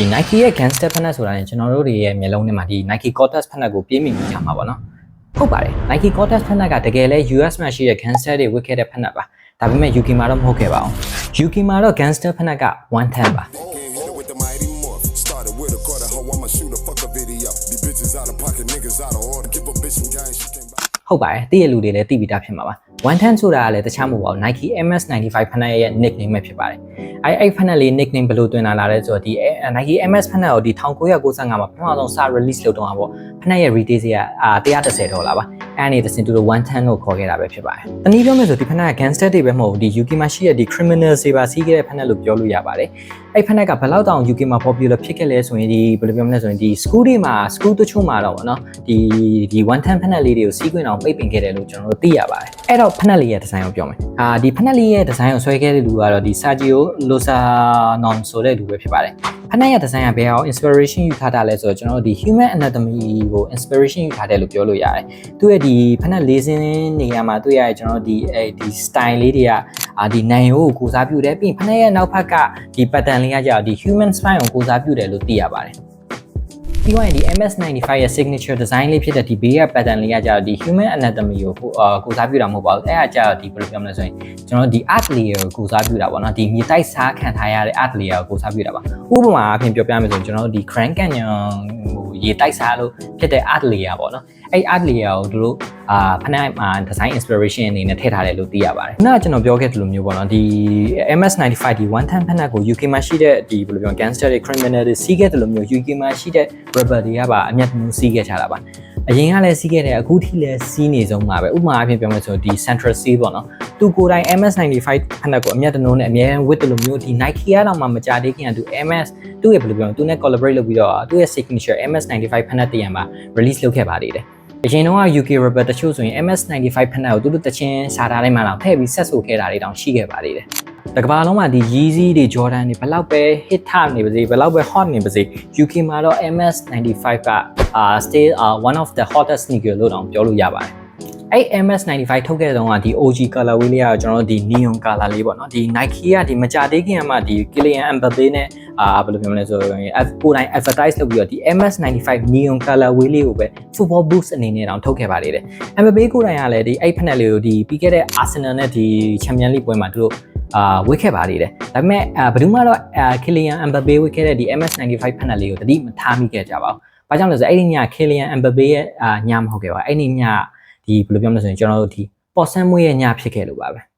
ဒီ Nike ရဲ့ Gangster ဖက်နက်ဆိုတာရင်ကျွန်တော်တို့တွေရဲ့မျက်လုံးထဲမှာဒီ Nike Cortez ဖက်နက်ကိုပြေးမိမိကြမှာပေါ့နော်ဟုတ်ပါတယ် Nike Cortez ဖက်နက်ကတကယ်လဲ US မှာရှိတဲ့ Gangster တွေဝတ်ခဲ့တဲ့ဖက်နက်ပါဒါပေမဲ့ UK မှာတော့မဟုတ်ခဲ့ပါဘူး UK မှာတော့ Gangster ဖက်နက်က110ပါ Can't hit it with the mighty morph. Started with a quarter hoe, I'ma shoot a fuck a video. These bitches out of pocket, niggas out of order. Give a bitch some game, she can't buy. ဟုတ်ပါတယ်သိရလူတွေလည်းသိပြီးသားဖြစ်မှာပါ 110ဆိုတာကလည်းတခြားမဟုတ်ပါဘူး Nike MS95 ဖက်နက်ရဲ့ nickname ပဲဖြစ်ပါတယ်အဲအဲ့ဖက်နက်လေး nickname ဘယ်လိုတွင်လာလာလဲဆိုတော့ဒီ Nike MS ဖက်နက်ကိုဒီ1995မှာပထမဆုံးစ release လုပ်တော့တာပေါ့ဖက်နက်ရဲ့ retail ဈေးကအာ130ဒေါ်လာပါအဲ့အနေနဲ့စင်တူလို့110လို့ခေါ်ခဲ့တာပဲဖြစ်ပါတယ်တနည်းပြောမယ်ဆိုဒီဖက်နက်က gangster တွေပဲမဟုတ်ဘူးဒီ UK မှာရှိတဲ့ဒီ criminal တွေပါစီးခဲ့တဲ့ဖက်နက်လို့ပြောလို့ရပါတယ်အဲ့ဖက်နက်ကဘယ်လောက်တောင် UK မှာ popular ဖြစ်ခဲ့လဲဆိုရင်ဒီဘယ်လိုပြောမလဲဆိုရင်ဒီ school တွေမှာ school တချို့မှာတော့ဗောနော်ဒီဒီ110ဖက်နက်လေးတွေကိုစီးခွင့်အောင်ပိတ်ပင်ခဲ့တယ်လို့ကျွန်တော်တို့သိရပါတယ်အဲ့တော့ဖက်နက်လေးရဲ့ဒီဇိုင်းကိုပြောမယ်အာဒီဖက်နက်လေးရဲ့ဒီဇိုင်းကိုဆွဲခဲ့တဲ့လူကတော့ဒီ Sergio Lozano ဆိုတဲ့လူပဲဖြစ်ပါတယ်ဖက်နက်ရဲ့ဒီဇိုင်းကဘယ်အောင် inspiration ယူထားတာလဲဆိုတော့ကျွန်တော်တို့ဒီ human anatomy ကို inspiration ယူထားတယ်လို့ပြောလို့ရတယ်သူ့ရဲ့ဒီဖက်နက်လေးစင်းနေရာမှာတွေ့ရတဲ့ကျွန်တော်တို့ဒီအဲဒီ style လေးတွေကအာဒီနိုင်ရိုးကိုကိုစားပြုတယ်ပြီးရင်ဖက်နက်ရဲ့နောက်ဘက်ကဒီ pattern လေးကကြာဒီ human spine ကိုကိုစားပြုတယ်လို့သိရပါတယ် ပြီးတော့ဒီ MS95 ရဲ့ signature design လေးဖြစ်တဲ့ဒီဘေးက pattern လေးကကြာဒီ human anatomy ကိုကိုအာကိုစားပြုတာမဟုတ်ပါဘူးအဲ့ဒါကြာဒီဘယ်လိုပြောမလဲဆိုရင်ကျွန်တော်ဒီ art layer ကိုကိုစားပြုတာပေါ့နော်ဒီမြေတိုက်စားခံထားရတဲ့ art layer ကိုကိုစားပြုတာပါဥပမာအဖြစ်ပြောပြမယ်ဆိုရင်ကျွန်တော်တို့ဒီ Grand Canyon ဟိုရေတိုက်စားလို့ဖြစ်တဲ့ art layer ပေါ့နော် အဲ့ art layer ကိုတို့အာဖနာမှာ design inspiration အနေနဲ့ထည့်ထားတယ်လို့သိရပါတယ်။ခုနကကျွန်တော်ပြောခဲ့သလိုမျိုးပေါ့နော်ဒီ MS95 ဒီ110ဖက်နက်ကို UK မှာရှိတဲ့ဒီဘယ်လိုပြော gangster တွေ criminal တွေစီးခဲ့တယ်လို့မျိုး UK မှာရှိတဲ့ rapper တွေကပါအမျက်နှာစီးခဲ့ကြတာပါ။အရင်ကလည်းစီးခဲ့တယ်အခုထိလည်းစီးနေဆုံးပါပဲဥပမာအဖြစ်ပြောမယ်ဆိုဒီ Central C ပေါ့နော်သူကိုယ်တိုင် MS95 ဖက်နက်ကိုအမျက်နှာနဲ့အများဝတ်တယ်လို့မျိုးဒီ Nike ကတော့မှမကြသေးခင်ကသူ MS သူ့ရဲ့ဘယ်လိုပြောမလဲသူနဲ့ collaborate လုပ်ပြီးတော့သူ့ရဲ့ signature MS95 ဖက်နက်တရံပါ release လုပ်ခဲ့ပါသေးတယ် အရင်တော့ UK rapper တချို့ဆိုရင် MS95 ဖက်နက်ကိုသူတို့တချင်းစားထားတိုင်းမှာတော့ထည့်ပြီးဆက်ဆိုခဲ့တာတွေတောင်ရှိခဲ့ပါသေးတယ်တကဘာလုံးမှာဒီ Yeezy တွေ Jordan တွေဘယ်လောက်ပဲ hit ထနေပါစေဘယ်လောက်ပဲ hot နေပါစေ UK မှာတော့ MS95 က uh still uh, one of the hottest sneaker လို့တောင်ပြောလို့ရပါတယ်အဲ့ MS95 ထုတ်ခဲ့တဲ့တုန်းကဒီ OG color ဝေးလေးကကျွန်တော်တို့ဒီ neon color လေးပေါ့နော်ဒီ Nike ကဒီမကြသေးခင်ကမှဒီ Kylian Mbappe နဲ့ အာဘယ်လိုပြောမလဲဆိုရင် F ကိုယ်တိုင် advertise လုပ်ပြီးတော့ဒီ MS95 neon color ဝေးလေးကိုပဲ football boots အနေနဲ့တောင်ထုတ်ခဲ့ပါသေးတယ် Mbappe ကိုယ်တိုင်ကလည်းဒီအဲ့ဖက်နက်လေးကိုဒီပြီးခဲ့တဲ့ Arsenal နဲ့ဒီ Champions League ပွဲမှာသူတို့အာဝစ်ခဲ့ပါသေးတယ်ဒါပေမဲ့အာဘယ်သူမှတော့အာ Kylian Mbappe ဝစ်ခဲ့တဲ့ဒီ MS95 ဖက်နက်လေးကိုတတိမထားမိခဲ့ကြပါဘူး။ဘာကြောင့်လဲဆိုတော့အဲ့ဒီည Kylian Mbappe ရဲ့အာညမဟုတ်ခဲ့ပါဘူး။အဲ့ဒီညဒီဘယ်လိုပြောမလဲဆိုရင်ကျွန်တော်တို့ဒီပေါ်ဆန်းမွေးရဲ့ညဖြစ်ခဲ့လို့ပါပဲ။